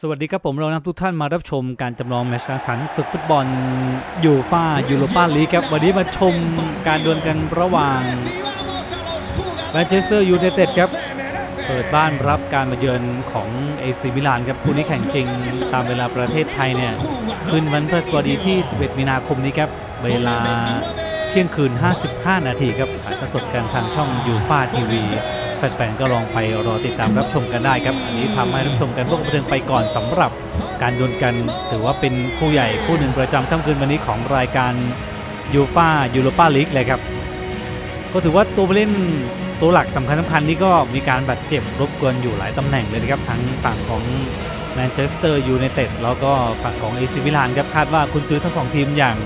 สวัสดีครับผมเรานำทุกท่านมารับชมการจำลองแมตช์การขันฝึกฟุตบอลยูฟายูโรปาลีกครับวันนี้มาชมการดวลกันระหว่างแมนเชสเตอร์ยูไนเต็ดครับเปิดบ้านรับการมาเยือนของเอซีมิลานครับคู่นี้แข่งจริงตามเวลาประเทศไทยเนี่ยคืนวันพฤหัสบดีที่ 11 มีนาคมนี้ครับเวลาเที่ยงคืน 55 นาทีครับถ่ายทอดสดกันทางช่องยูฟาทีวี แฟนๆก็ลองไปรอติดตามรับชมกันได้ครับ อันนี้ทำให้รับชมกันพวกบันเทิงไปก่อนสำหรับการดวลกัน ถือว่าเป็นคู่ใหญ่คู่หนึ่งประจำค่ำคืนวันนี้ของรายการยูฟายูโรปาลีกเลยครับ ก็ถือว่าตัวผู้เล่นตัวหลักสำคัญสำคัญนี่ก็มีการบาดเจ็บรบกวนอยู่หลายตำแหน่งเลยนะครับ ทั้งฝั่งของแมนเชสเตอร์ยูไนเต็ดแล้วก็ฝั่งของเอซิมิลานครับคาดว่าคุณซื้อทั้งสองทีมอย่าง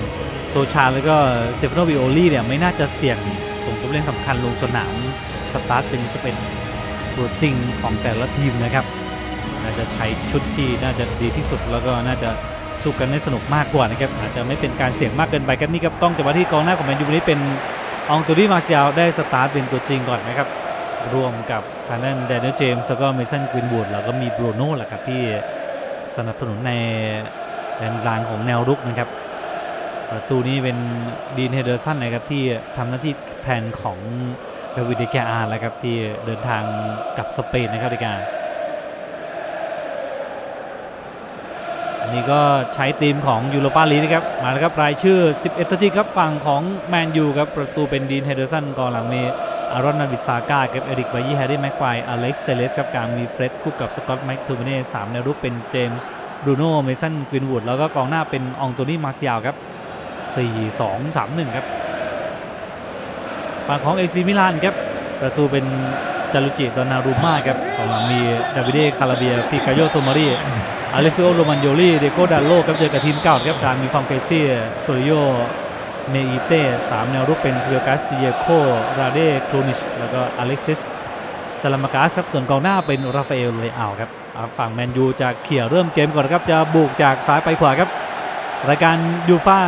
โซชาแล้วก็สเตฟานโนวิโอลี่เนี่ยไม่น่าจะเสี่ยงส่งตัวเล่นสำคัญลงสนาม สตาร์ทเป็นจะเป็นตัวจริงของแต่ละทีมนะครับน่าจะใช้ชุดที่น่าจะดีที่สุดแล้วก็น่าจะสู้กันได้สนุกมากกว่านะครับอาจจะไม่เป็นการเสี่ยงมากเกินไปครับนี่ครับต้องจะมาที่กองหน้าของแมนยูวันนี้เป็นอองตูรี่มาเซียลได้สตาร์ทเป็นตัวจริงก่อนนะครับรวมกับทางด้านแดเนลเจมส์แล้วก็เมสันกินบูดแล้วก็มีบรูโน่แหละครับที่สนับสนุนในแดนกลางของแนวรุกนะครับประตูนี้เป็นดีนเฮเดอร์สันนะครับที่ทำหน้าที่แทนของ ดวิดเดแกอาร์แล้วครับที่เดินทางกลับสเปนนะครับเดแกอาอันนี้ก็ใช้ทีมของยูโรปาลีนะครับ มาแล้วครับรายชื่อ 11ตัวจริงครับฝั่งของแมนยูครับประตูเป็นดีนเฮเดอร์สันกองหลังมีอารอนนาบิซาก้าครับเอริกบายีแฮร์รี่แม็กควายอเล็กซ์เทเลสครับกลางมีเฟร็ดคู่กับสกอตแม็กทูมิเน่สามแนวรุกเป็นเจมส์บรูโน่เมสันกวินวูดแล้วก็กองหน้าเป็นอองโตนี่มาเซียลครับ4 2 3 1 ครับ ฝั่งของเอซีมิลานครับประตูเป็นจารุจิดอนนารูมาครับของหลังมีดาวิเดคาราเบียฟิกาโยโตมารีอาเลซิโอโรมันโยลีเดโกดาโลครับเจอกับทีมเก่าครับกางมีฟองเกซี่โซริโยเมอิเต้สามแนวรุกเป็นเชเวกัสเดิเยโคราเดโครนิชแล้วก็อเล็กซิสซาลามากาสครับส่วนกองหน้าเป็นราฟาเอลเลอาครับฝั่งแมนยูจะเขี่ยเริ่มเกมก่อนครับจะบุกจากซ้ายไปขวาครับ รายการยูฟา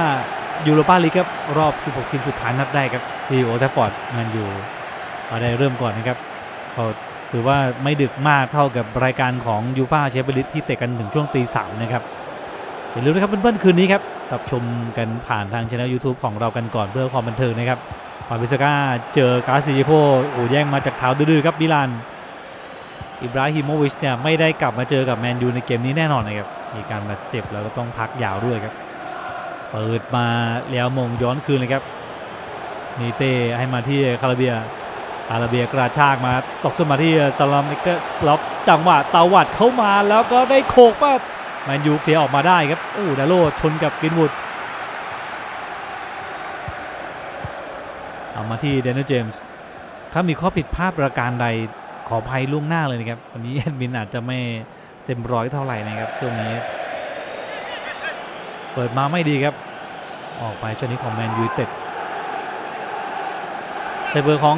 ยูโรปาลีกครับรอบ 16 ทีมสุดท้ายนัดแรกครับที่โอลด์แทฟอร์ดแมนยูมาได้เริ่มก่อนนะครับก็ถือว่าไม่ดึกมากเท่ากับรายการของยูฟาแชมเปี้ยนลีกที่เตะกันถึงช่วงตีสามนะครับอย่าลืมนะครับเพื่อนๆคืนนี้ครับรับชมกันผ่านทางช่อง YouTube ของเรากันก่อนเพื่อความบันเทิงนะครับปาบิสก้าเจอกาซิโคโอ้แย่งมาจากเท้าดื้อๆครับมิลานอิบราฮิโมวิชเนี่ยไม่ได้กลับมาเจอกับแมนยูในเกมนี้แน่นอนนะครับมีการบาดเจ็บแล้วก็ต้องพักยาวด้วยครับ เปิดมาแล้วมงย้อนคืนเลยครับนีเต้ให้มาที่คาราเบียคาราเบียกระชากมาตกสมาที่สลามเกอร์สล็อปจังหวะตาวัดเข้ามาแล้วก็ได้โขกป้าแมนยูเคลียร์ออกมาได้ครับโอ้ดาโลชนกับกินวูดเอามาที่เดนนิสเจมส์ถ้ามีข้อผิดพลาดประการใดขออภัยล่วงหน้าเลยนะครับวันนี้แอดมินอาจจะไม่เต็มร้อยเท่าไหร่นะครับช่วงนี้ ปิดมาไม่ดีครับ ออกไปชนี้ของแมนยูเต็ดแต่เบอร์ของ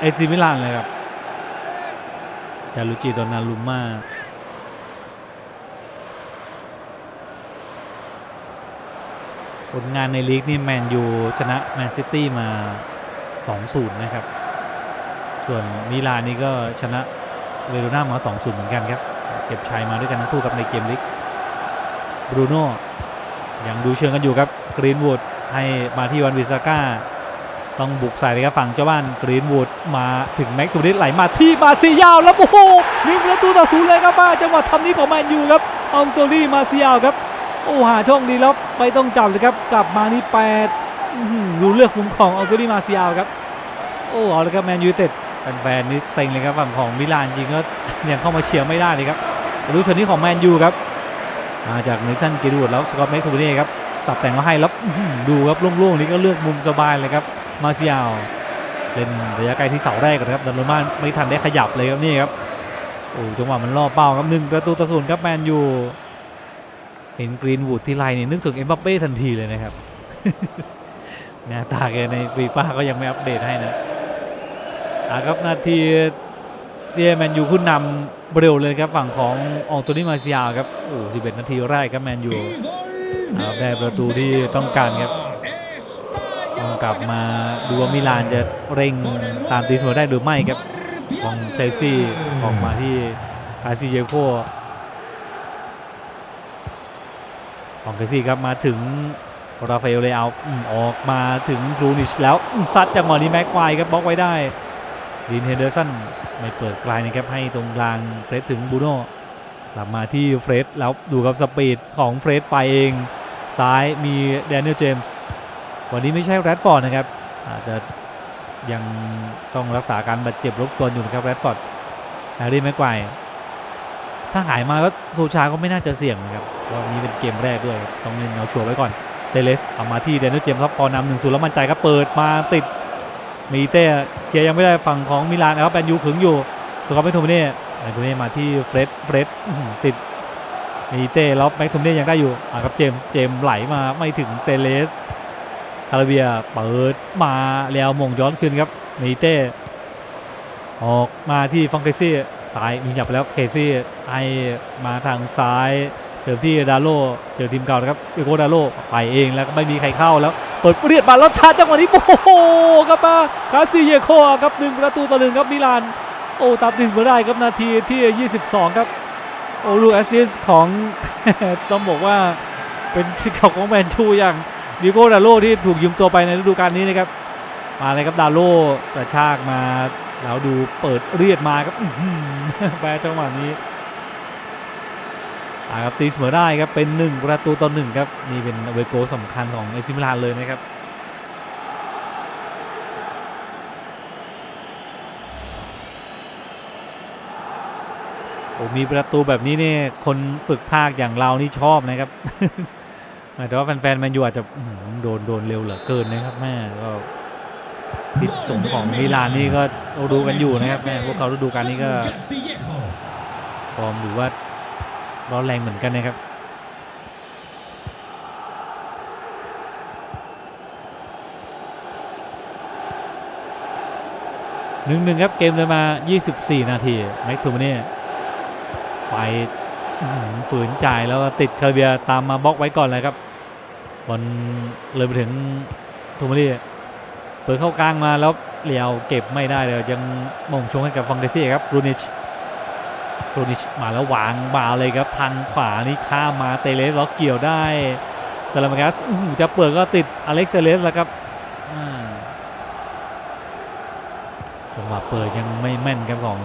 เอซิมิลานเลยครับจารุจิโดนารุมมาผลงานในลีกนี่แมนยูชนะแมนซิตี้มา 2-0 นะครับ ส่วนมิลานนี่ก็ชนะเวโรนามา 2-0 เหมือนกันครับ เก็บชัยมาด้วยกันทั้งคู่กับในเกมลีกบรูโน่ ยังดูเชิงกันอยู่ครับกรีนวูดให้มาที่วันวิสาก้าต้องบุกใส่เลยครับฝั่งเจ้าบ้านกรีนวูดมาถึงแม็กตูนิสไหลมาที่มาซียาวแล้วโอ้โหหนึ่งประตูต่อศูนย์เลยครับมาจังหวะทำนี้ของแมนยูครับอองโตนี่มาซียาวครับโอ้หาช่องดีแล้วไม่ต้องจับเลยครับกลับมานี่แปดดูเลือกมุมของอองโตนี่มาซียาวครับโอ้เอาเลยครับแมนยูเต็ดแฟนๆนี่เซ็งเลยครับฝั่งของมิลานจริงก็ยังเข้ามาเชียร์ไม่ได้เลยครับรู้ชนนี้ของแมนยูครับ มาจากเนสันกิรูดแล้วสกอตแม็กทูเน่ครับตัดแต่งมาให้แล้วดูครับโล่งๆนี่ก็เลือกมุมสบายเลยครับมาเซียลเล่นระยะไกลที่เสาแรกก่อนครับดันโรมานไม่ทันได้ขยับเลยครับนี่ครับโอ้จังหวะมันล่อเป้าครับหนึ่งประตูต่อศูนย์ครับแมนยูเห็นกรีนวูดที่ไลน์นี่นึกถึงเอ็มบัปเป้ทันทีเลยนะครับหน้าตาแกในฟีฟ่าก็ยังไม่อัปเดตให้นะอะครับนาที ที่แมนยูขึ้นนำเร็วเลยครับฝั่งของอองโตนี่มาเซียครับโอ้11นาทีแรกครับแมนยูได้ประตูที่ต้องการครับต้องกลับมาดูว่ามิลานจะเร่งตามตีเสมอได้หรือไม่ครับของเชลซีออกมาที่คาซิเยโคของเกซี่ครับมาถึงราฟาเอลเลอาอออกมาถึงรูนิชแล้วซัดจังหวะนี้แม็กควายครับบล็อกไว้ได้ดินเฮเดอร์สัน ไม่เปิดไกลนะครับให้ตรงกลางเฟรดถึงบูโน่กลับมาที่เฟรดแล้วดูครับสปีดของเฟรดไปเอง ซ้ายมีแดเนียลเจมส์วันนี้ไม่ใช่แรดฟอร์ดนะครับอาจจะยังต้องรักษาการบาดเจ็บรบกวนอยู่นะครับแรดฟอร์ดแฮร์รี่แม็กควถ้าหายมาก็โซชาก็ไม่น่าจะเสี่ยงนะครับรอบนี้เป็นเกมแรกด้วยต้องเล่นเอาชัวร์ไว้ก่อนเตเลสเอามาที่เดนเนลเจมส์ครับพอนำหนึ่งศูนย์แล้วมั่นใจครับเปิดมาติด มีเต้เกียร์ยังไม่ได้ฝั่งของมิลานนะครับแบนยูขึงอยู่สกอตแม็กโทมิเน่แม็กโทมิเน่มาที่เฟรดเฟรดติดมีเต้แล้วแม็กโทมิเน่ยังได้อยู่อะครับเจมส์เจมส์ไหลมาไม่ถึงเตเลสคาราเบียเปิดมาแล้วมงย้อนคืนครับมีเต้ออกมาที่ฟองเคซี่ซ้ายมีหยับไปแล้วเคซี่ให้มาทางซ้ายเจอที่ดาโลเจอทีมเก่านะครับเอโกดาโลไปเองแล้วก็ไม่มีใครเข้าแล้ว เปิดเรียดมาแล้วชาร์จจังหวะนี้โอ้โหครับมาคาซิเยโคครับหนึ่งประตูต่อหนึ่งครับมิลานโอ้ตามติสมาได้ครับนาทีที่ 22 ครับโอ้ลูกแอสซิสของต้องบอกว่าเป็นสิเก่าของแมนชูอย่างดิโก้ดาโลที่ถูกยืมตัวไปในฤดูกาลนี้นะครับมาเลยครับดาโลกระชากมาแล้วดูเปิดเรียดมาครับแปรจังหวะนี้ ครับตีเสมอได้ครับเป็น 1 ประตูต่อ1ครับนี่เป็นเวโกสำคัญของเอซิมิลานเลยนะครับโอ้มีประตูแบบนี้เนี่ยคนฝึกภาคอย่างเรานี่ชอบนะครับแต่ว่าแฟนๆแมนยูอาจจะโดนโดนเร็วเหลือเกินนะครับแม่ก็พิษสงของมิลานนี่ก็ราดูกันอยู่นะครับแม่พวกเขาฤดูกาลนี้ก็ฟอร์มหรือว่า ร้อนแรงเหมือนกันนะครับหนึ่งหนึ่งครับเกมเลยมา 24 นาทีแม็กทูมาเน่ไปฝืนจ่ายแล้วติดคาเวียตามมาบล็อกไว้ก่อนเลยครับบอลเลยไปถึงทูมาเน่เปิดเข้ากลางมาแล้วเลียวเก็บไม่ได้เลยยังมงชงให้กับฟังเดซี่ครับรูนิช โรนิชมาแล้ววางบาเลยครับทางขวานี่ข้ามมาเตเลสล็อกเกี่ยวได้ซาลามากัสจะเปิดก็ติดอเล็กซ์เซเลสแล้วครับจังหวะเปิดยังไม่แม่นครับของ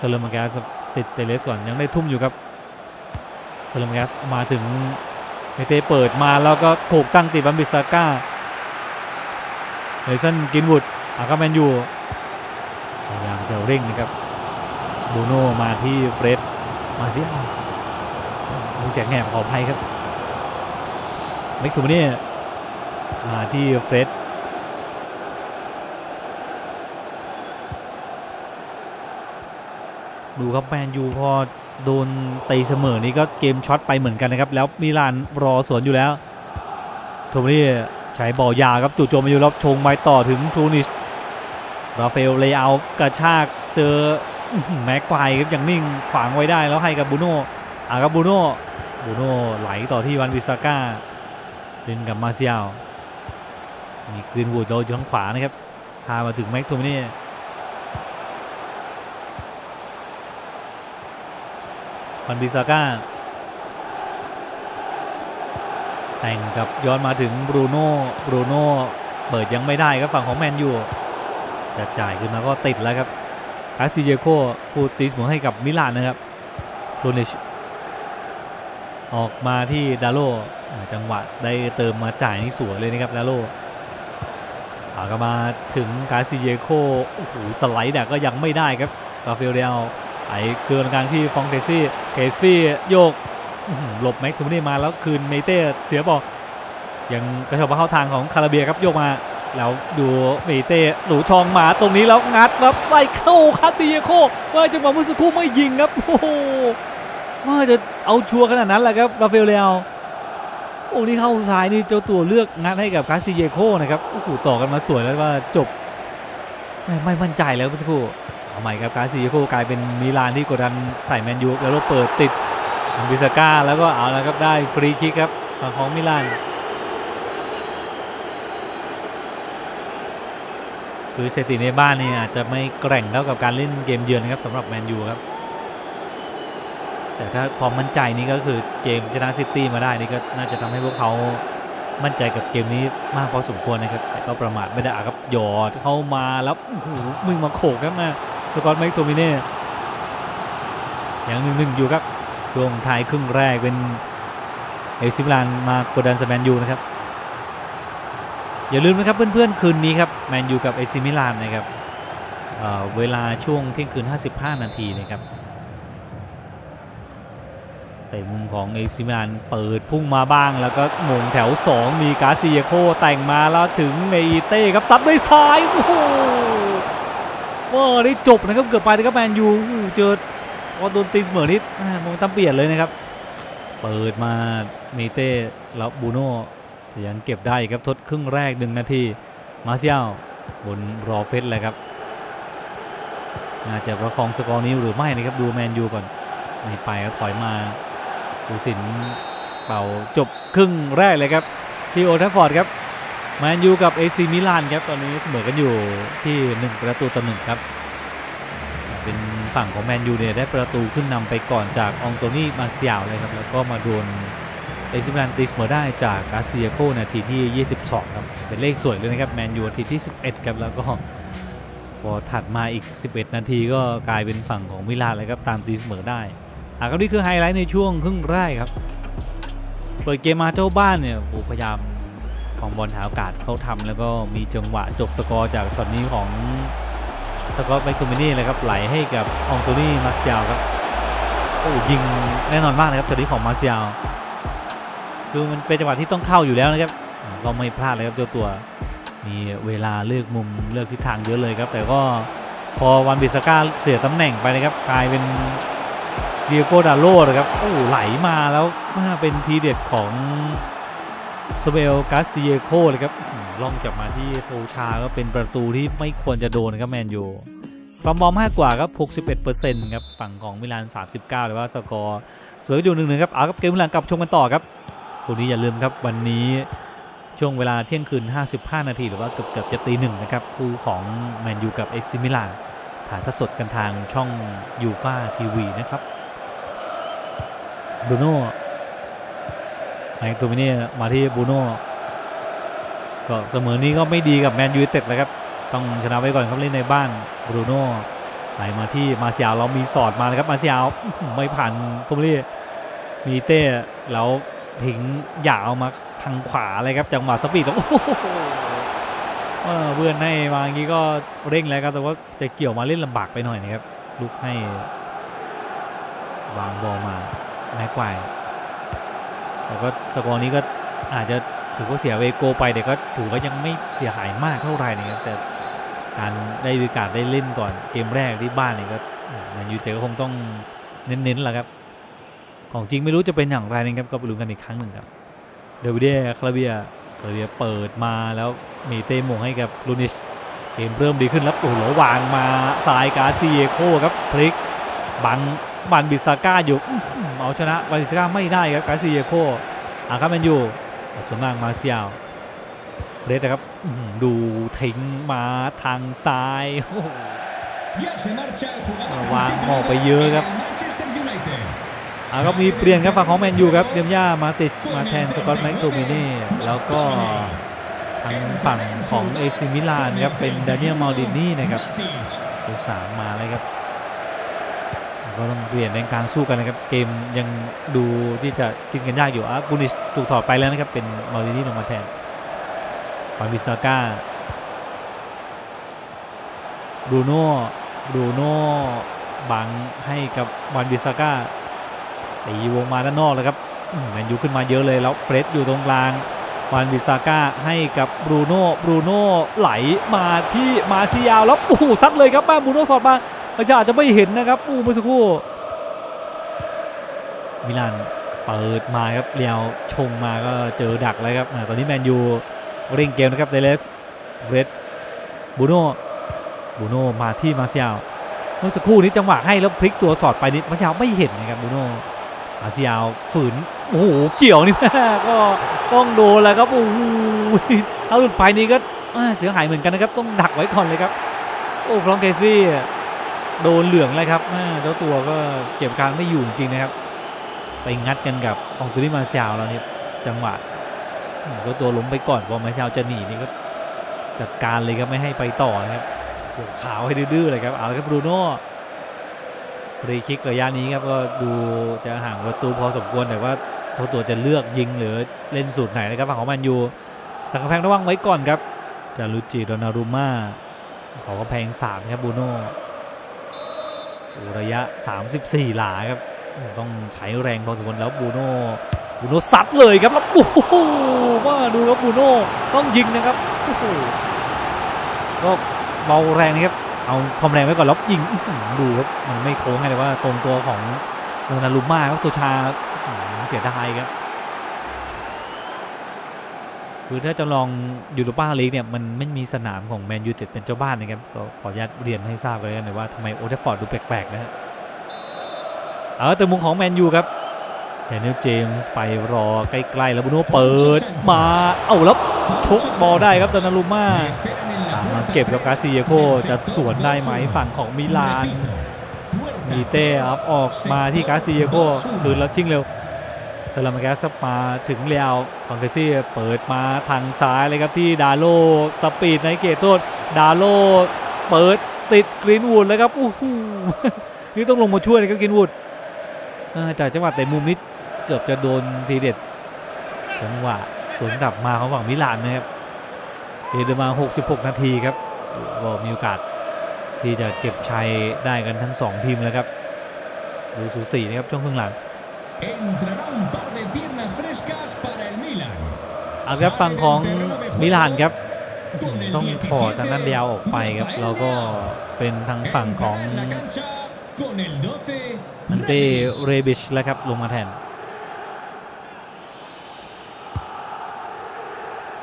ซาลามากัสติดเตเลสก่อนยังได้ทุ่มอยู่ครับซาลามากัสมาถึงเมเตเปิดมาแล้วก็ถูกตั้งติดบัมบิสาก้าเฮซันกินวุดอากาแมนยูพยายามจะเร่งนะครับ บูโน่มาที่เฟรดมาเซียมีเสียงแหบขออภัยครับเม็กทูมาเน่มาที่เฟรดดูครับแมนยูพอโดนตีเสมอนี่ก็เกมช็อตไปเหมือนกันนะครับ แล้วมิลานรอสวนอยู่แล้วโทมาเน่ใช้บอลยาครับจู่โจมมาอยู่แล้วชงไม้ต่อถึงทูนิชราเฟาเลเอากระชากเจอ แม็กควายครับยังนิ่งขวางไว้ได้แล้วให้กับบูโน่อ่าครับบูโน่บูโน่ไหลต่อที่วันวิสาก้าเล่นกับมาเซียลมีกรีนวูดเราอยู่ทางขวานะครับพามาถึงแม็กโทมินี่วันวิสาก้าแต่งกับย้อนมาถึงบรูโน่บรูโน่เปิดยังไม่ได้ครับฝั่งของแมนยูแต่จ่ายขึ้นมาก็ติดแล้วครับ คาซิเยโคผู้ตีเสมอให้กับมิลานนะครับโรนิชออกมาที่ดาโลจังหวะได้เติมมาจ่ายนี่สวยเลยนะครับดาโลอาก็มาถึงคาซิเยโคโอ้โหสไลด์แต่ก็ยังไม่ได้ครับกาเฟลเดียลไอ้เกินกลางที่ฟองเกซี่เกซี่โยกหลบแม็กทูนี่มาแล้วคืนเมเต้เสียบอลยังกระชบเข้าทางของคาราเบียครับโยกมา แล้วดูเมเต้หลูชองหมาตรงนี้แล้วงัดครับใส่เข้าคาติเยโคว่าจังหวะเมื่อสักครู่ไม่ยิงครับโอ้โหว่าจะเอาชัวร์ขนาดนั้นแหละครับราฟาเอลเลวโอ้นี่เข้าซ้ายนี่เจ้าตัวเลือกงัดให้กับคาซิเยโคนะครับโอ้โหต่อกันมาสวยแล้วว่าจบ ไม่ไม่มั่นใจแล้วเมื่อสักครู่เอาใหม่ครับคาซิเยโคกลายเป็นมิลานที่กดดันใส่แมนยูแล้วเราเปิดติดอันบิสก้าแล้วก็เอาแล้วครับได้ฟรีคิกครับของมิลาน คือสถิติในบ้านนี่อาจจะไม่แกร่งเท่ากับการเล่นเกมเยือนนะครับสำหรับแมนยูครับ แต่ถ้าความมั่นใจนี่ก็คือเกมชนะซิตี้มาได้นี่ก็น่าจะทำให้พวกเขามั่นใจกับเกมนี้มากพอสมควรนะครับ แต่ก็ประมาทไม่ได้อะครับหยอดเข้ามาแล้วโอ้โหมึงมาโขกครับมาสกอตแม็กโทมิเน่ยังหนึ่งหนึ่งอยู่ครับช่วงท้ายครึ่งแรกเป็นเอซิมิลานมากดดันสแมนยูนะครับ อย่าลืมนะครับเพื่อนๆ คืนนี้ครับแมนยูกับเอซิมิลานนะครับเเวลาช่วงเที่ยงคืน 55 นาทีนะครับแต่มุมของเอซิมิลานเปิดพุ่งมาบ้างแล้วก็หมงแถว 2 มีกาซิยโคแต่งมาแล้วถึงเมอิเต้ครับซัดด้วยซ้ายโอ้โหว้าได้จบนะครับเกือบไปนะครับแมนยูเจอพอโดนตีเสมอนิดมเมนตัมเปลี่ยนเลยนะครับ เปิดมาเมเต้แล้วบูโน่ ยังเก็บได้ครับทดครึ่งแรกหนึ่งนาทีมาเซียลบนรอเฟสเลยครับน่าจจะประคองสกอร์นี้หรือไม่นะครับดูแมนยูก่อนไม่ไปก็ถอยมาดูสินเป่าจบครึ่งแรกเลยครับ ที่โอทัฟฟอร์ดครับแมนยูกับเอซีมิลานครับตอนนี้เสมอกันอยู่ที่ 1 ประตูต่อหนึ่งครับ เป็นฝั่งของแมนยูเนี่ยได้ประตูขึ้นนำไปก่อนจากอองโตนี่มาเซียลเลยครับแล้วก็มาโดน เอซิมิลานตีเสมอได้จากกาเซียโกนาทีที่ 22 ครับ เป็นเลขสวยเลยนะครับ แมนยูนาทีที่ 11 ครับ แล้วก็พอถัดมาอีก 11 นาทีก็กลายเป็นฝั่งของมิลานเลยครับ ตามตีเสมอได้อะครับนี่คือไฮไลท์ในช่วงครึ่งแรกครับ เปิดเกมมาเจ้าบ้านเนี่ยอ้พยายามของบอลหาโอกาสเขาทำแล้วก็มีจังหวะจบสกอร์จากช็อตนี้ของสกอตแมคโทมินี่เลยครับไหลให้กับอองโตนี่มาเซียลครับโอ้ยิงแน่นอนมากนะครับช็อตนี้ของมาเซียล คือมันเป็นจังหวะที่ต้องเข้าอยู่แล้วนะครับอ่าก็ไม่พลาดเลยครับเจ้าตัว มีเวลาเลือกมุมเลือกทิศทางเยอะเลยครับ แต่ก็พอวันบิสก้าเสียตำแหน่งไปนะครับ กลายเป็นเดียโกดาโลนะครับโอ้ไหลมาแล้วมาเป็นทีเด็ดของสเบลกาซิเยโคเลยครับล่องจับมาที่โซชาก็เป็นประตูที่ไม่ควรจะโดนนะครับแมนยูความบอมมากกว่าครับ 61%ครับ ฝั่งของมิลาน 39 หรือว่าสกอร์สวยอยู่หนึ่งหนึ่งครับ เอาครับเกมมิลานกลับชมกันต่อครับ คู่นี้อย่าลืมครับวันนี้ช่วงเวลาเที่ยงคืน 55 นาที หรือว่าเกือบเกือบจะตีหนึ่งนะครับ คู่ของแมนยูกับเอซิมิลานถ่ายทอดสดกันทางช่องยูฟาทีวีนะครับบูโน่ไมค์ตัวนี้มาที่บูโน่ก็เสมอนี้ก็ไม่ดีกับแมนยูเต็ดเลยครับ ต้องชนะไว้ก่อนครับเล่นในบ้านบูโน่ไหลมาที่มาเซียลเรามีสอดมาเลยครับมาเซียลอื้อหือไม่ผ่านโทมรี่มีเต้แล้ว ทิ้งยาวมาทางขวาเลยครับจังหวะสปีดแล้วโอ้โหเออเพื่อนให้มาอย่างนี้ก็เร่งแล้วครับแต่ว่าจะเกี่ยวมาเล่นลำบากไปหน่อยนะครับลุกให้วางบอลมาแม็กไกวแต่ก็สกอร์นี้ก็อาจจะถือว่าเสียเวโกไปแต่ก็ถือว่ายังไม่เสียหายมากเท่าไหร่นะครับแต่การได้โอกาสได้เล่นก่อนเกมแรกที่บ้านเนี่ยก็แมนยูเต็ก็คงต้องเน้นๆแหละครับ ของจริงไม่รู้จะเป็นอย่างไรนะครับก็ไปลุ้นกันอีกครั้งหนึ่งครับเดวิดเดคาราเบียคาราเบียเปิดมาแล้วมีเตมงให้กับลูนิชเกมเริ่มดีขึ้นแล้วโอ้โหแล้ววางมาสายกาซิเอโคครับพลิกบังบันบิสาก้าอยู่อื้อหือเอาชนะบันบิสาก้าไม่ได้ครับกาซิเอโคอาครับแมนยูส่วนมากมาเซียลเฟรดนะครับอื้อหือดูทิ้งมาทางซ้ายโอ้โหวางออกไปเยอะครับ อ่าก็มีเปลี่ยนครับฝั่งของแมนยูครับเดียมย่ามาติดมาแทนสกอตแม็กโทมินีแล้วก็ทางฝั่งของเอซิมิลานครับเป็นดานิเอลมาดินี่นะครับลูกสามมาเลยครับก็ต้องเปลี่ยนในการสู้กันนะครับ เกมยังดูที่จะกินกันยากอยู่อะบูนิชถูกถอดไปแล้วนะครับ เป็นมาดินี่ลงมาแทนปาบิซาก้าบรูโน่บรูโน่บังให้กับวันบิซาก้า ตีวงมาด้านนอกเลยครับแมนยูขึ้นมาเยอะเลยแล้วเฟรดอยู่ตรงกลางวานบิซาก้าให้กับบรูโน่บรูโน่ไหลมาที่มาซิยาวแล้วโอ้โหซัดเลยครับแม่บรูโน่สอดมาอาจจะอาจจะไม่เห็นนะครับอู้เมื่อสักครู่มิลานเปิดมาครับเลียวชงมาก็เจอดักเลยครับตอนนี้แมนยูเร่งเกมนะครับเดเลสเฟรดบรูโน่บรูโน่มาที่มาเซิยาวเมื่อสักครู่นี้จังหวะให้แล้วพลิกตัวสอดไปนิดมาเซิยาวไม่เห็นนะครับบรูโน่ อาเซียาวฝืนโอ้โหเกี่ยวนี่แม่ก็ต้องโดนแล้วครับโอ้โหถ้าหลุดไปนี่ก็เสียหายเหมือนกันนะครับ ต้องดักไว้ก่อนเลยครับ โอ้ฟรองเกซี่โดนเหลืองเลยครับเจ้าตัวก็เก็บการไม่อยู่จริงนะครับ ไปงัดกันกับอองตุลิมาเซียลแล้วนี่จังหวะก็ตัวล้มไปก่อนพอมาเซียลจะหนีนี่ก็จัดการเลยครับไม่ให้ไปต่อนะครับขาวให้ดื้อๆเลยครับเอาละครับบรูโน่ ฟรีคิกระยะนี้ครับก็ดูจะห่างประตูพอสมควรแต่ว่าเจ้าตัวจะเลือกยิงหรือเล่นสูตรไหนนะครับฝั่งของแมนยูสังกำแพงระวังไว้ก่อนครับจารุจิโดนารุม่าเขาก็แพงสามครับบูโน่ระยะ 34 หลาครับต้องใช้แรงพอสมควรแล้วบูโน่บูโน่ซัดเลยครับแล้วโอ้โหว่าดูครับบูโน่ต้องยิงนะครับโอ้โหก็เบาแรงนะครับ เอาความแรงไว้ก่อนแล้วยิงดูครับมันไม่โค้งไงแต่ว่าตรงตัวของโดนารุม่าครับโซชาเสียดายครับคือถ้าจะลองยูโรปาลีกเนี่ยมันไม่มีสนามของแมนยูเต็ดเป็นเจ้าบ้านนะครับก็ขออนุญาตเรียนให้ทราบกันเลยนะว่าทำไมโอเทฟฟอร์ดดูแปลกๆนะฮะเอาแต่มุมของแมนยูครับแดเนียลเจมส์ไปรอใกล้ๆแล้วบุโน่เปิดมา เอ้าแล้วชกบอลได้ครับดนารุม่าตามมา เก็บกับกาซิเยโคจะสวนได้ไหมฝั่งของมิลานมีเต้ครับออกมาที่กาซิเยโคคืนแล้วชิงเร็วสลามแกสมาถึงเลียวฟังเกซี่เปิดมาทางซ้ายเลยครับที่ดาโลสปีดในเกตโทษดาโลเปิดติดกรีนวูดเลยครับโอ้โหนี่ต้องลงมาช่วยเลยครับกรีนวูดจากจังหวะเตะมุมนี้เกือบจะโดนทีเด็ดจังหวะสวนกลับมาของฝั่งมิลานนะครับ เอเดมา 66 นาทีครับก็มีโอกาสที่จะเก็บชัยได้กันทั้ง 2 ทีมแล้วครับดูสูสีนะครับช่วงครึ่งหลัง Entrará un par de piernas frescas para el Milan. เอาครับฝั่งของมิลานครับ Con el ต้องถอดทางด้านเดียวออกไปครับแล้วก็เป็นทางฝั่งของ Entra en la cancha con el 12. อันเต้ Rebic. เรบิชแล้วครับลงมาแทน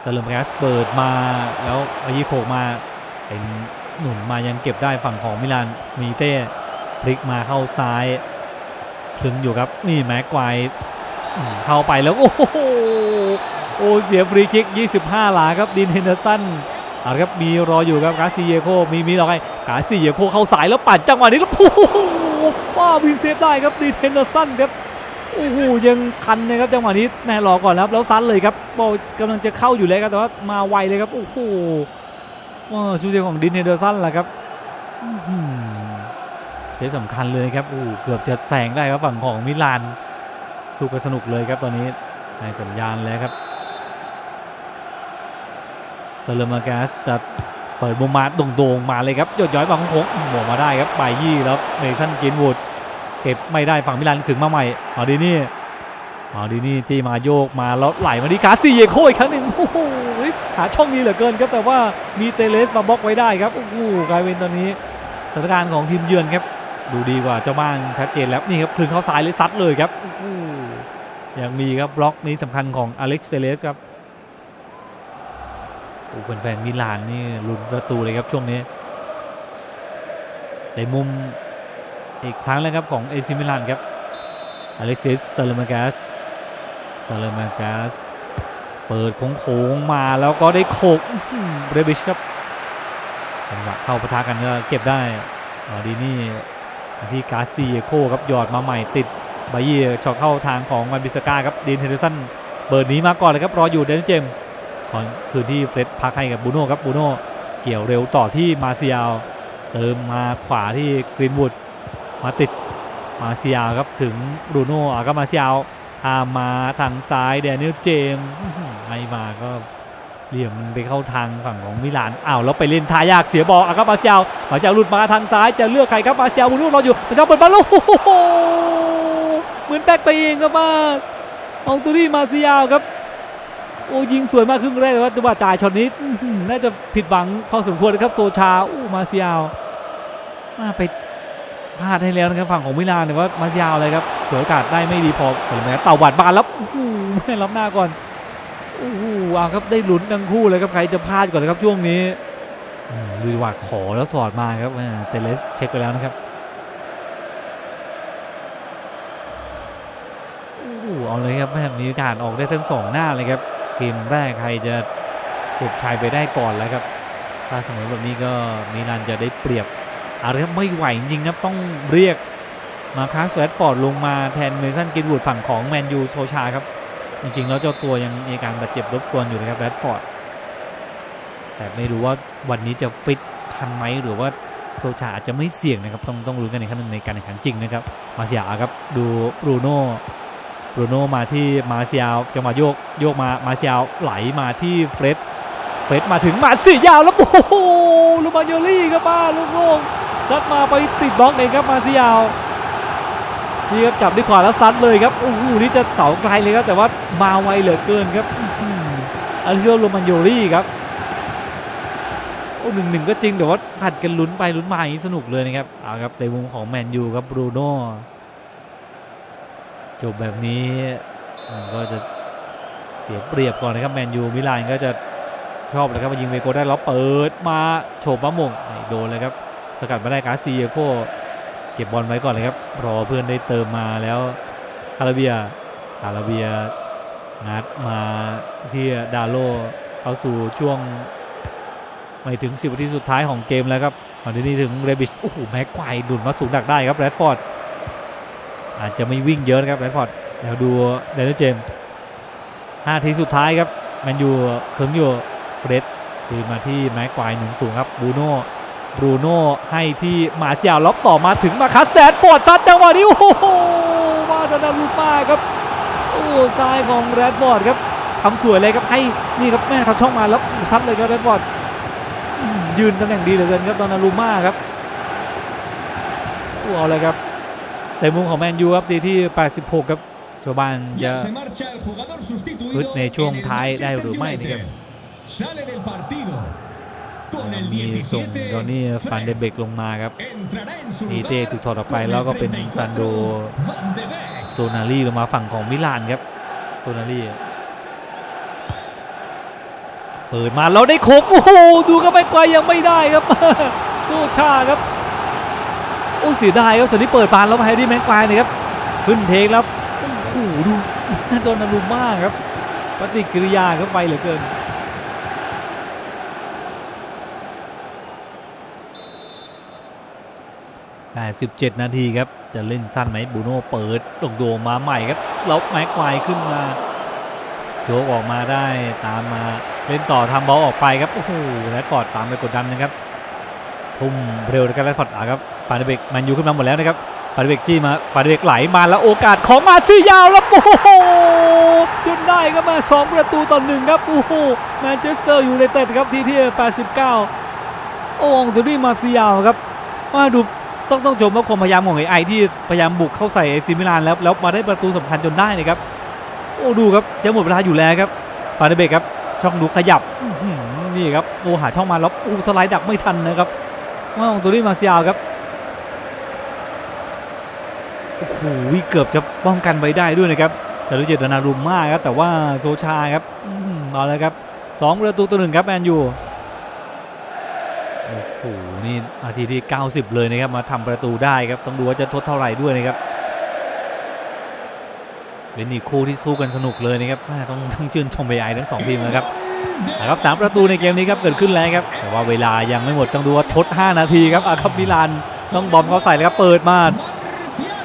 เซเลมแกสเปิดมาแล้วอายิโคมาเป็นหนุนมายังเก็บได้ฝั่งของมิลานมีเต้พลิกมาเข้าซ้ายคลึงอยู่ครับนี่แม็กไกวร์อืมเข้าไปแล้ว โอ้โหโอ้เสียฟรีคิก 25 หลาครับดินเฮนเดอร์สันเอาครับมีรออยู่ครับกาซิเยโคมีมีรอไงกาซิเยโคเข้าสายแล้วปัดจังหวะนี้แล้วโอ้โหว้าวินเซฟได้ครับดีเทนเดอร์สันครับ โอ้โหยังทันนะครับจังหวะนี้แม่รอก่อนแล้วแล้วซัดเลยครับบอลกำลังจะเข้าอยู่แล้วครับแต่ว่ามาไวเลยครับโอ้โหว้ชูเซของดินเทนเดอร์สันแหละครับอื้อหือเซฟสำคัญเลยครับโอ้เกือบจะแซงได้ครับฝั่งของมิลานสู้กันสนุกเลยครับตอนนี้ในสัญญาณแล้วครับเซเลมาแกสจะเปิดมุมมาโด่งๆมาเลยครับยอดย้อยบางโค้งหมวมาได้ครับบายี่แล้วเมสันกินวูด เก็บไม่ได้ฝั่งมิลานขึงมาใหม่มาดินี่มาดินี่จี้มาโยกมาแล้วไหลมาที่คาซิเยโคอีกครั้งหนึ่งโอ้โหหาช่องนี้เหลือเกินครับแต่ว่ามีเตเลสมาบล็อกไว้ได้ครับโอ้โหกลายเป็นตอนนี้สถานการณ์ของทีมเยือนครับดูดีกว่าเจ้าบ้านชัดเจนแล้วนี่ครับถึงเข้าซ้ายเลยซัดเลยครับอ้โหยังมีครับบล็อกนี้สำคัญของอเล็กซ์เตเลสครับโอ้แฟนๆมิลานนี่ลุ้นประตูเลยครับช่วงนี้ในมุม อีกครั้งแล้วครับของเอซิมิลันครับอเล็กซิสซาเลมากัสซาเลมากัสเปิดโค้งมาแล้วก็ได้โขกเรบิชครับจังหวะเข้าปะทะกันก็เก็บได้อดีนี่ที่กาสติโคครับหยอดมาใหม่ติดบายีช็อตเข้าทางของวันบิสกาครับดีนเฮเดอร์สันเปิดหนี้มาก่อนเลยครับรออยู่เดนเจมส์ก่อนคืนที่เฟร็ดพักให้กับบูโน่ครับบูโน่เกี่ยวเร็วต่อที่มาเซียลเติมมาขวาที่กรีนวูด มาติดมาเซียลครับถึงบรูโน่อะก็มาเซียลทามมาทางซ้ายแดนียลเจมส์อื้อหือให้มาก็เหลี่ยมไปเข้าทางฝั่งของมิลาน อ้าวแล้วไปเล่นทายากเสียบอลอะครับมาเซียลมาเซียลหลุดมาทางซ้ายจะเลือกใครครับมาเซียลบรูโน่รออยู่มาเซียเปิดบอลล้วโอ้โหเหมือนแบกไปเองครับมาอาตัวนี้มาเซียลครับ โอ้ยิงสวยมากครึ่งแรกแต่ว่าจังหวะจ่ายช็อตนี้น่าจะผิดหวังพอสมควรนะครับโซชาอู้มาเซียลมาไป พลาดให้แล้วนะครับฝั่งของมิลานแต่ว่ามาเซียาวเลยครับเสวยโอกาสได้ไม่ดีพอสมแล้วเต่าบาดบานแล้วโอ้โหไม่รับหน้าก่อนโอ้โหเอาครับได้ลุ้นทั้งคู่เลยครับใครจะพลาดก่อนนะครับช่วงนี้ดูจังหวะขอแล้วสอดมาครับเตเลสเช็คไปแล้วนะครับโอ้โหเอาเลยครับแม่มีโอกาสออกได้ทั้งสองหน้าเลยครับเกมแรกใครจะเก็บชัยไปได้ก่อนแล้วครับถ้าเสมอแบบนี้ก็มิลานจะได้เปรียบ อาละครับไม่ไหวจริงครับต้องเรียกมาคาสแวตฟอร์ดลงมาแทนเมสันกินวูดฝั่งของแมนยูโซชาครับ จริงๆ แล้วเจ้าตัวยังมีการบาดเจ็บรบกวนอยู่นะครับแรดฟอร์ดแต่ไม่รู้ว่าวันนี้จะฟิตทันไหมหรือว่าโซชาอาจจะไม่เสี่ยงนะครับ ต้องต้องรู้กันในขั้นในการแข่งขันจริงนะครับ มาเซียครับดูบรูโน่บรูโน่มาที่มาเซียจังหวะโยกโยกมามาเซียไหลมาที่เฟร็ดเฟร็ดมาถึงมาสียยาวแล้วโอ้โหลูมาโยลี่ครับบ้าลูกโลง ซัดมาไปติดบล็อกเองครับมาซียนี่ครับจับด้วยขวาแล้วซัดเลยครับโอ้โหนี่จะเสาไกลเลยครับแต่ว่ามาไวเหลือเกินครับอาริโอโรมาโยลี่ครับโอ้หนึ่งหนึ่งก็จริงแต่ว่าผัดกันลุ้นไปลุ้นมาอย่างนี้สนุกเลยนะครับเอาครับในมุมของแมนยูครับบรูโน่จบแบบนี้มันก็จะเสียเปรียบก่อนนะครับแมนยูมิลานก็จะชอบเลยครับมายิงเวโกได้แล้วเปิดมาโฉบมะมงไม่โดนเลยครับ กัดมาได้กาซีโคเก็บบอลไว้ก่อนเลยครับ รอเพื่อนได้เติมมาแล้วคาราเบียคาราเบียงัดมาที่ดาโลเข้าสู่ช่วง ไม่ถึง 10นาทีสุดท้ายของเกมแล้วครับตอนนี้ถึงเรบิชโอ้โหแม็กควายดุนมาสูงดักได้ครับแรดฟอร์ดอาจจะไม่วิ่งเยอะนะครับแรดฟอร์ดเดี๋ยวดูเดนเจมส์5ทีสุดท้ายครับแมนยูเคิร์งอยู่เฟรดคืนมาที่แม็กควายหนุนสูงครับบูโน่ บรูโน่ให้ที่มาเซียล็อกต่อมาถึงมาคัสแตนฟอร์ดซัดจังหวะนี้โอ้โหมาดานาลูป้าครับโอ้ซ้ายของแรดฟอร์ดครับทำสวยเลยครับให้นี่ครับแม่ทำช่องมาแล้วซัดเลยครับแรดฟอร์ดยืนตำแหน่งดีเหลือเกินครับดอนนารูม่าครับโอ้เอาเลยครับแต่มุมของแมนยูครับทีที่ 86 ครับชาวบ้านจะ Ya se marcha el jugador sustituido ฮึดในช่วง en el ท้ายได้ Manchester หรือไม่นะครับ มีส่ง17ดอนนี่ฟันเดเบกลงมาครับ entrará en su อี lugar เต้ถูกถอดออกไป con el แล้วก็เป็น34ซันโด Van de Beek โจนารีลงมาฝั่งของมิลานครับโจนารีเปิดมาแล้วได้ครบโอ้โหดูก็ไม่ไกลยังไม่ได้ครับโซชาครับโอ้เสียดายครับตอนนี้เปิดปานแล้วมาให้ที่แม็กควายเลยครับขึ้นเทคแล้วโอ้โหดูโดนนารุมากครับปฏิกิริยาเข้าไปเหลือเกิน 87 นาทีครับ จะเล่นสั้นไหมบูโน่เปิดตรงโดงมาใหม่ครับแล้วแม็กควายขึ้นมาโจกออกมาได้ตามมาเล่นต่อทำบอลออกไปครับ โอ้โหแรดฟอร์ดตามไปกดดันนะครับ ทุ่มเร็วนะครับแรดฟอร์ดอะครับฟานเดเบกแมนยูขึ้นมาหมดแล้วนะครับฟานเดเบกจี้มาฟานเดเบกไหลมาแล้วโอกาสของมาซียาวแล้วโอ้โหจนได้ครับมาสองประตูต่อหนึ่งครับโอ้โหแมนเชสเตอร์ยูไนเต็ดครับทีที่89โอ้องสุนี่มาซียาวครับมาดู ต้องต้องชมว่าความพยายามของไอที่พยายามบุกเข้าใส่เอซิมิลานแล้วแล้วมาได้ประตูสำคัญจนได้นะครับโอ้ดูครับจะหมดเวลาอยู่แล้วครับฟานเดเบกครับช่องดูขยับนี่ครับโอ้หาช่องมาแล้วปูสไลด์ดักไม่ทันนะครับว่าของตัวนี้มาเซียครับโอ้โหเกือบจะป้องกันไว้ได้ด้วยนะครับแต่รู้เจตนารุมมากครับแต่ว่าโซชาครับอื้อหือเอาลยครับสองประตูต่อหนึ่งครับแมนยู หนี่นาทีที่ 90 เลยนะครับ มาทำประตูได้ครับ ต้องดูว่าจะทดเท่าไหร่ด้วยนะครับ เป็นอีกคู่ที่สู้กันสนุกเลยนะครับ ต้องต้องชื่นชมไปไอทั้งสองทีมนะครับนะครับสามประตูในเกมนี้ครับเกิดขึ้นแล้วครับ แต่ว่าเวลายังไม่หมดต้องดูว่าทด 5 นาทีครับอาครับมิลานต้องบอมเขาใส่เลยครับเปิดมา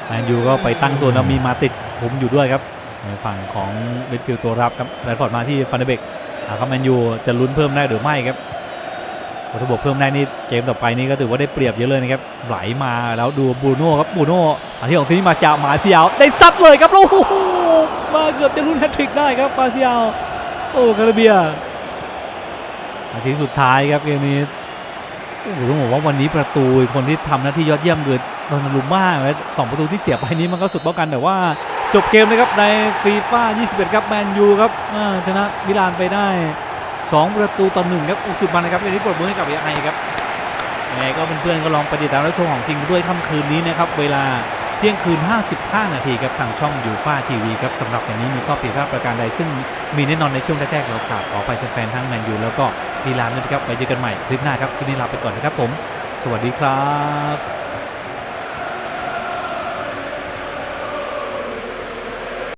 แมนยูก็ไปตั้งส่วนแล้วมีมาติดผมอยู่ด้วยครับในฝั่งของเบดฟิลด์ตัวรับครับแรดฟอร์ดมาที่ฟันเดเบกอาครับแมนยูจะลุ้นเพิ่มได้หรือไม่ครับ ถ้าบวกเพิ่มได้นี่เกมต่อไปนี่ก็ถือว่าได้เปรียบเยอะเลยนะครับไหลมาแล้วดูบูโน่ครับบูโน่มาที่ของทีมมาเซียมาเซียได้ซัดเลยครับล้วโอ้โหมาเกือบจะลุ้นแฮตทริกได้ครับปาเซียลโอ้คาราเบียนาทีสุดท้ายครับเกมนี้โอ้โหต้องบอกว่าวันนี้ประตูคนที่ทำหน้าที่ยอดเยี่ยมคือโดนารุมม่าและสองประตูที่เสียไปนี้มันก็สุดป้องกันแต่ว่าจบเกมนะครับในฟีฟ่า21 ครับแมนยูครับชนะมิลานไปได้ 2 ประตูต่อหนึ่งครับอ้สุดมันนะครับเกมนี้ปรบมือให้กับไอครับยังไงก็เพื่อนๆก็ลองไปติดตามรับชมของจริงด้วยค่ำคืนนี้นะครับเวลาเที่ยงคืน 55 นาทีครับทางช่องยูฟ่าทีวีครับสำหรับอย่างนี้มีข้อผิดพลาดประการใด ซึ่งมีแน่นอนในช่วงแรกๆเรากราบขอไปแฟนๆทั้งแมนยูแล้วก็มีลานด้วยนะครับไว้เจอกันใหม่คลิปหน้าครับคลิปนี้ลาไปก่อนนะครับผม สวัสดีครับ